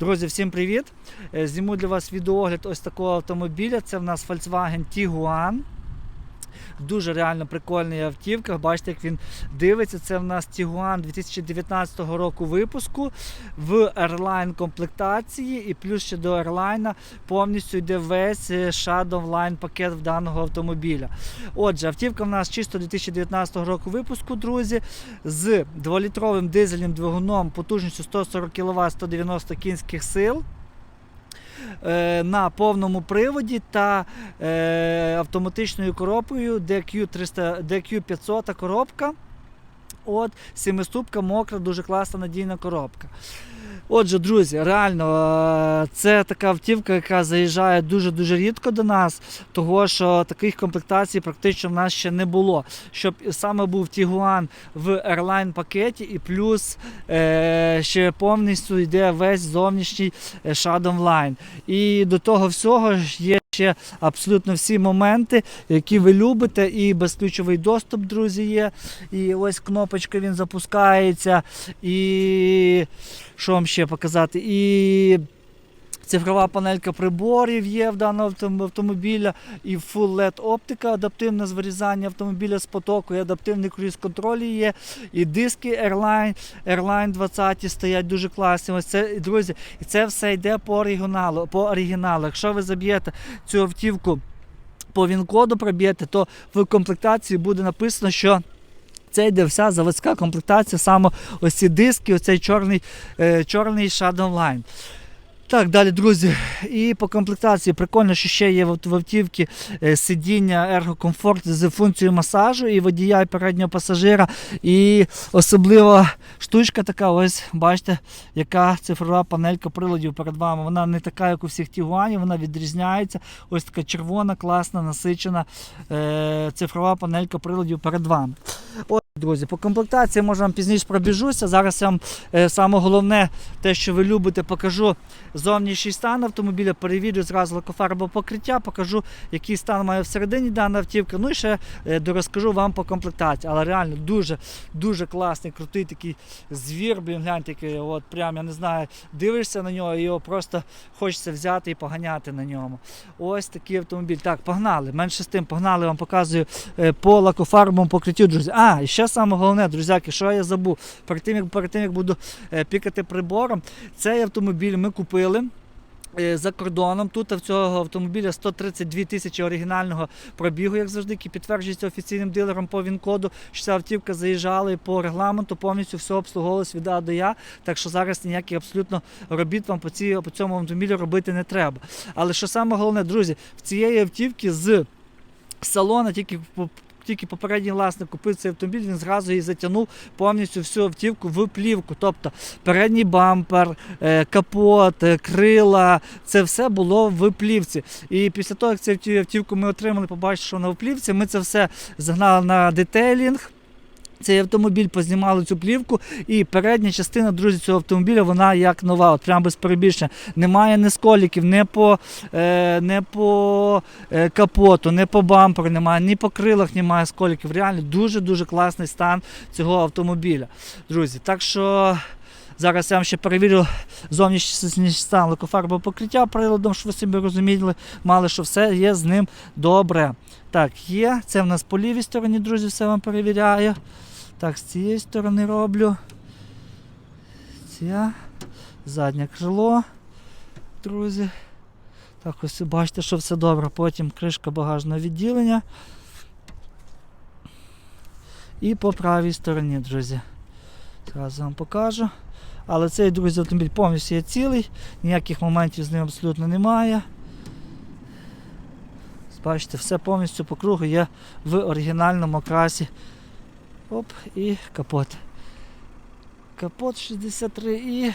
Друзі, всім привіт! Е, Зніму для вас відеоогляд ось такого автомобіля. Це в нас Volkswagen Tiguan. Дуже реально прикольний автівка. Бачите, як він дивиться. Це в нас Tiguan 2019 року випуску в Airline комплектації. І плюс ще до Airline повністю йде весь е, Shadow Line пакет в даного автомобіля. Отже, автівка в нас чисто 2019 року випуску, друзі, з 2-літровим дизельним двигуном потужністю 140 кВт 190 кінських сил. Е, На повному приводі та е, автоматичною коробкою DQ300, DQ500 коробка. От, семиступка, мокра, дуже класна надійна коробка. Отже, друзі, реально, е, це така автівка, яка заїжджає дуже-дуже рідко до нас, того що таких комплектацій практично в нас ще не було. Щоб саме був Тігуан в Airline пакеті, і плюс е, ще повністю йде весь зовнішній е, Shadow Line. І до того всього є ще абсолютно всі моменти, які ви любите, і безключовий доступ, друзі, є. І ось кнопочка він запускається. І що вам ще показати? І цифрова панелька приборів є в даного автомобіля, і Full LED оптика, адаптивне з вирізання автомобіля з потоку, і адаптивний круїз контроль є, і диски Airline, Airline 20 стоять дуже класні. Ось це, друзі, і це все йде по оригіналу. По оригіналу. Якщо ви заб'єте цю автівку по він-коду проб'єте, то в комплектації буде написано, що це йде вся заводська комплектація, саме ось ці диски, оцей чорний, е, чорний Shadow Line. Так, далі, друзі. І по комплектації прикольно, що ще є в автівці е, сидіння ергокомфорт з функцією масажу і водія, і переднього пасажира. І особлива штучка така, ось бачите, яка цифрова панелька приладів перед вами. Вона не така, як у всіх тігуанів, вона відрізняється. Ось така червона, класна, насичена е, цифрова панелька приладів перед вами. Друзі, по комплектації може вам пізніше пробіжуся. Зараз я вам е, саме головне, те, що ви любите, покажу зовнішній стан автомобіля, перевірю зразу лакофарбове покриття, покажу, який стан має всередині дана автівка. Ну і ще е, дорозкажу вам по комплектації. Але реально дуже дуже класний, крутий такий звір. Блін, гляньте, який, от прям я не знаю, дивишся на нього, і його просто хочеться взяти і поганяти на ньому. Ось такий автомобіль. Так, погнали. Менше з тим, погнали, вам показую е, по лакофарбовому покриттю, друзі. А, і ще саме головне, друзяки, що я забув. Перед тим, як, перед тим, як буду е, пікати прибором, цей автомобіль ми купили. е, За кордоном тут в цього автомобіля 132 тисячі оригінального пробігу, як завжди, який підтверджується офіційним дилером по ВІН-коду, що ця автівка заїжджала і по регламенту, повністю все обслуговувалось від А до Я. Так що зараз ніяких абсолютно робіт вам по, цій, по цьому автомобілю робити не треба. Але що саме головне, друзі, в цієї автівки з салона тільки тільки попередній власник купив цей автомобіль, він зразу її затягнув повністю всю автівку в плівку. Тобто передній бампер, е, капот, е, крила, це все було в плівці. І після того, як цю автів- автівку ми отримали, побачили, що вона в плівці, ми це все загнали на детейлінг. Цей автомобіль познімали цю плівку, і передня частина, друзі, цього автомобіля, вона як нова, от прямо без перебільшення. Немає ні сколіків, не по, е, не по е, капоту, не по бамперу немає, ні по крилах немає сколіків. Реально дуже-дуже класний стан цього автомобіля. Друзі, так що. Зараз я вам ще перевірю зовнішній стан лакофарбового покриття приладом, щоб ви собі розуміли, мали, що все є з ним добре. Так, є. Це в нас по лівій стороні, друзі, все вам перевіряю. Так, з цієї сторони роблю. Ця. Заднє крило, друзі. Так, ось бачите, що все добре. Потім кришка багажного відділення. І по правій стороні, друзі. Зараз вам покажу. Але цей, друзі, автомобіль повністю є цілий, ніяких моментів з ним абсолютно немає. Бачите, все повністю по кругу є в оригінальному окрасі. Оп, і капот. Капот 63 і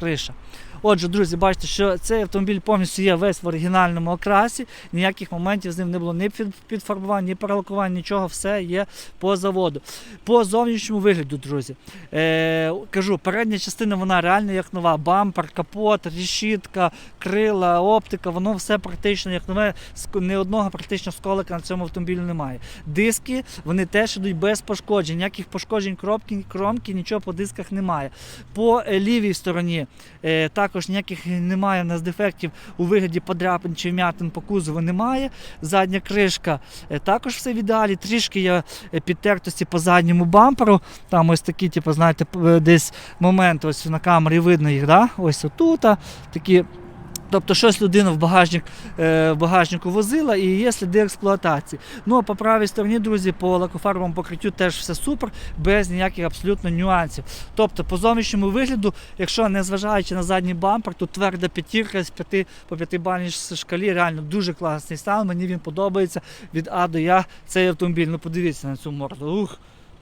криша. Отже, друзі, бачите, що цей автомобіль повністю є весь в оригінальному окрасі, ніяких моментів з ним не було ні підфарбувань, ні перелакувань, нічого, все є по заводу. По зовнішньому вигляду, друзі, е, кажу, передня частина вона реально як нова. Бампер, капот, решітка, крила, оптика, воно все практично як нове. Ні одного практично сколика на цьому автомобілі немає. Диски вони теж йдуть без пошкоджень. Ніяких пошкоджень кромки, кромки нічого по дисках немає. По лівій стороні також ніяких немає у нас дефектів у вигляді подряпин чи вмятин по кузову немає. Задня кришка е, також все в ідеалі. Трішки є е, підтертості по задньому бамперу. Там ось такі, типу, знаєте, е, десь моменти ось на камері видно їх. Да? Ось отут. Такі Тобто щось людина в багажник, е, в багажнику возила і є сліди експлуатації. Ну а по правій стороні, друзі, по лакофарбовому покриттю теж все супер, без ніяких абсолютно нюансів. Тобто, по зовнішньому вигляду, якщо не зважаючи на задній бампер, то тверда п'ятірка з п'яти по п'ятибальній шкалі реально дуже класний стан. Мені він подобається від А до Я цей автомобіль. Ну подивіться на цю морду. Ух.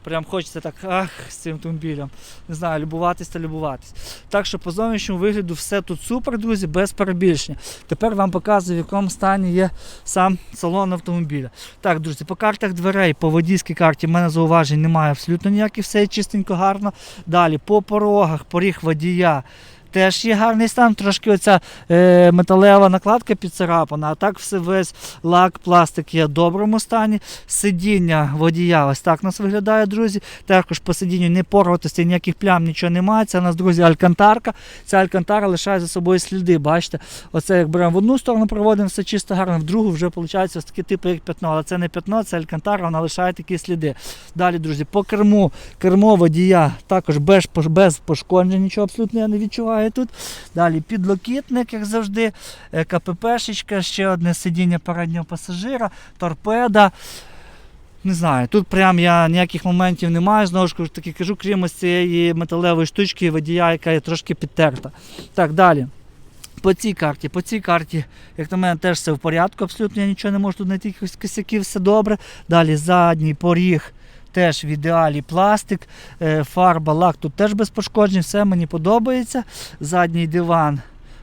Прям хочеться так, ах, з цим автомобілем. Не знаю, любуватись та любуватись. Так що по зовнішньому вигляду все тут супер, друзі, без перебільшення. Тепер вам показую, в якому стані є сам салон автомобіля. Так, друзі, по картах дверей, по водійській карті в мене зауважень немає абсолютно ніяких, все чистенько, гарно. Далі по порогах, поріг водія. Теж є гарний стан, трошки оця е, металева накладка підцарапана, а так все весь лак, пластик є в доброму стані. Сидіння водія ось так нас виглядає, друзі. Також по сидінню не порватості, ніяких плям, нічого немає. Це у нас, друзі, алькантарка. Ця алькантара лишає за собою сліди. Бачите, оце як беремо в одну сторону, проводимо все чисто гарно, в другу вже виходить ось таке типу як п'ятно. Але це не п'ятно, це алькантара, вона лишає такі сліди. Далі, друзі, по керму, кермо водія також без, без пошкоджень, нічого абсолютно я не відчуваю тут. Далі підлокітник, як завжди, е, КППшечка, ще одне сидіння переднього пасажира, торпеда. Не знаю, тут прям я ніяких моментів не маю, знову ж таки кажу, крім ось цієї металевої штучки водія, яка є трошки підтерта. Так, далі. По цій карті, по цій карті, як на мене, теж все в порядку, абсолютно я нічого не можу тут знайти якихось косяків, все добре. Далі задній поріг теж в ідеалі пластик, е, фарба, лак тут теж без пошкоджень, все мені подобається. Задній диван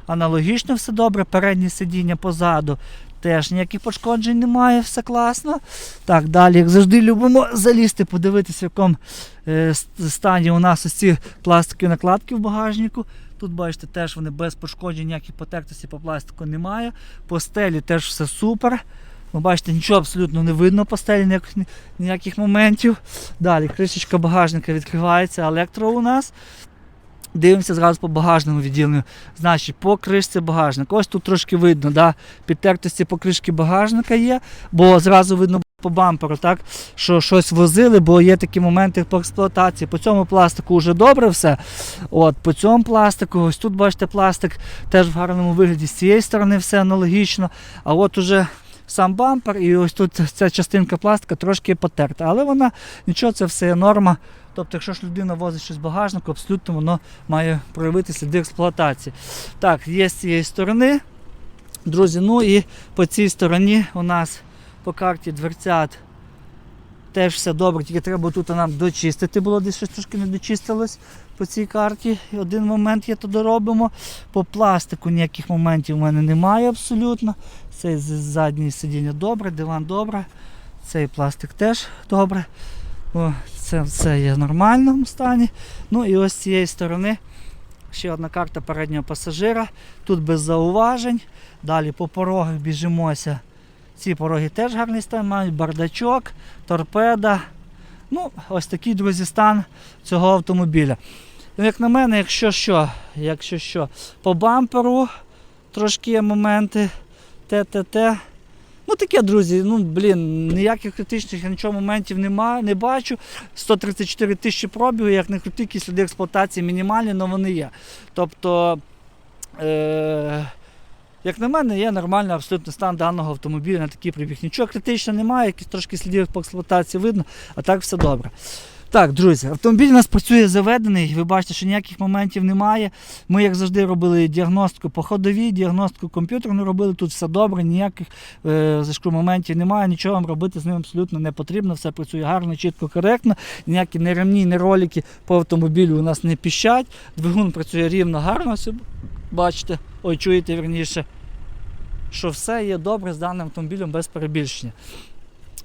аналогічно все добре, переднє сидіння позаду. Теж ніяких пошкоджень немає, все класно. Так, далі, як завжди, любимо залізти, подивитися, в якому е, стані у нас ось ці пластикові накладки в багажнику. Тут, бачите, теж вони без пошкоджень, ніяких потертостей по пластику немає. По стелі теж все супер. Ви бачите, нічого абсолютно не видно по стелі, ніяких, моментів. Далі кришечка багажника відкривається, електро у нас. Дивимося зразу по багажному відділенню. Значить, по кришці багажника. Ось тут трошки видно, да? підтертості по кришці багажника є, бо зразу видно по бамперу, так? що щось возили, бо є такі моменти по експлуатації. По цьому пластику вже добре все. От, по цьому пластику, ось тут бачите, пластик теж в гарному вигляді. З цієї сторони все аналогічно. А от уже сам бампер, і ось тут ця частинка пластика трошки потерта. Але вона нічого, це все норма. Тобто, якщо ж людина возить щось в багажнику, абсолютно воно має проявити сліди експлуатації. Так, є з цієї сторони. Друзі, ну і по цій стороні у нас по карті дверцят теж все добре, тільки треба тут нам дочистити було, десь щось трошки не дочистилось по цій карті. Один момент є, то доробимо. По пластику ніяких моментів у мене немає абсолютно. Цей заднє сидіння добре, диван добре. Цей пластик теж добре. О, це все є в нормальному стані. Ну і ось з цієї сторони ще одна карта переднього пасажира. Тут без зауважень. Далі по порогах біжимося. Ці пороги теж гарний стан мають, бардачок, торпеда. Ну, ось такий, друзі, стан цього автомобіля. Ну, як на мене, якщо що, якщо що, по бамперу трошки є моменти. ТТТ. Ну таке, друзі, ну блін, ніяких критичних нічого моментів немає, не бачу. 134 тисячі пробігу, як не крути, сліди експлуатації мінімальні, але вони є. Тобто, е- як на мене, є нормальний абсолютно стан даного автомобіля на такий прибіг. Нічого критичного немає, якісь трошки слідів по експлуатації видно, а так все добре. Так, друзі, автомобіль у нас працює заведений. Ви бачите, що ніяких моментів немає. Ми, як завжди, робили діагностику по ходовій, діагностику комп'ютерну робили. Тут все добре, ніяких е, моментів немає, нічого вам робити з ним абсолютно не потрібно. Все працює гарно, чітко, коректно. Ніякі не ремні, не ролики по автомобілю у нас не піщать. Двигун працює рівно, гарно. Бачите, ой, чуєте верніше, що все є добре з даним автомобілем без перебільшення.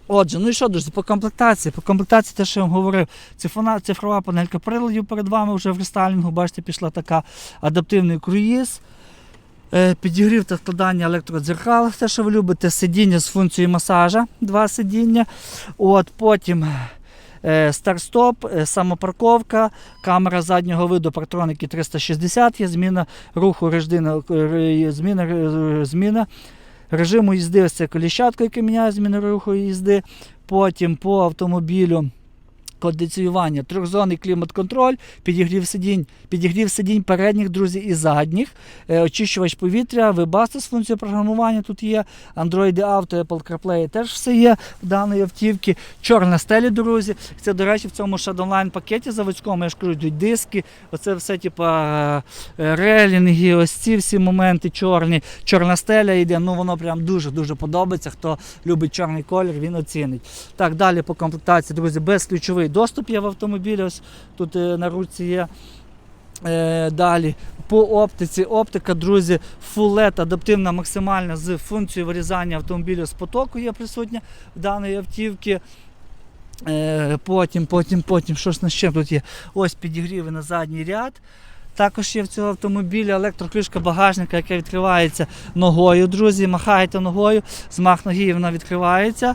Отже, ну і що, друзі, по комплектації. По комплектації, те, що я вам говорив, цифрова, цифрова панелька приладів перед вами вже в рестайлінгу, бачите, пішла така адаптивний круїз. Е, Підігрів та складання електродзеркал, те, що ви любите, сидіння з функцією масажа, два сидіння. От, потім старт-стоп, е, самопарковка, камера заднього виду, партроники 360 є, зміна руху, реждина, е, зміна, е, зміна режиму їзди, це коліщатка, яка міняє зміну руху їзди. Потім по автомобілю кондиціювання, трьохзонний клімат-контроль, підігрів сидінь, підігрів сидінь передніх, друзі, і задніх, е, очищувач повітря, Webasto з функцією програмування тут є, Android Auto, Apple CarPlay теж все є в даної автівки. Чорна стелі, друзі. Це, до речі, в цьому Shadowline пакеті заводському, я ж кажу, йдуть диски, оце все, типа е, релінги, ось ці всі моменти чорні. Чорна стеля йде, ну воно прям дуже-дуже подобається. Хто любить чорний колір, він оцінить. Так, далі по комплектації, друзі, безключовий доступ є в автомобілі. Ось тут е, на руці є. Е, далі по оптиці. Оптика, друзі, LED адаптивна максимальна з функцією вирізання автомобіля з потоку є присутня в даної автівки. Е, потім, потім, потім, що ж на ще тут є? Ось підігріви на задній ряд. Також є в цього автомобіля електрокришка багажника, яка відкривається ногою, друзі. Махаєте ногою, змах ноги вона відкривається.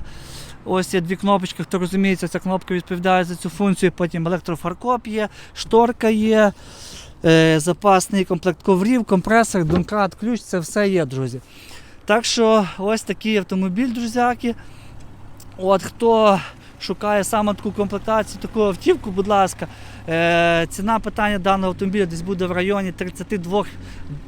Ось є дві кнопочки, хто розуміється, ця кнопка відповідає за цю функцію. Потім електрофаркоп є, шторка є, е, запасний комплект коврів, компресор, домкрат, ключ, це все є, друзі. Так що ось такий автомобіль, друзяки. От хто шукає саме таку комплектацію, таку автівку, будь ласка, ціна питання даного автомобіля десь буде в районі 32,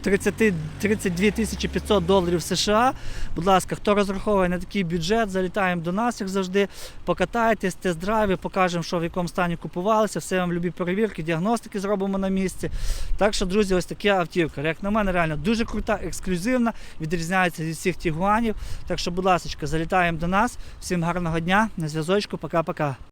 30, 32 тисячі 500 доларів США. Будь ласка, хто розраховує на такий бюджет, залітаємо до нас, як завжди, покатайтесь, тест-драйві, покажемо, що в якому стані купувалися, все вам любі перевірки, діагностики зробимо на місці. Так що, друзі, ось така автівка. Як на мене, реально дуже крута, ексклюзивна, відрізняється від всіх тігуанів. Так що, будь ласка, залітаємо до нас. Всім гарного дня, на зв'язочку, пока-пока.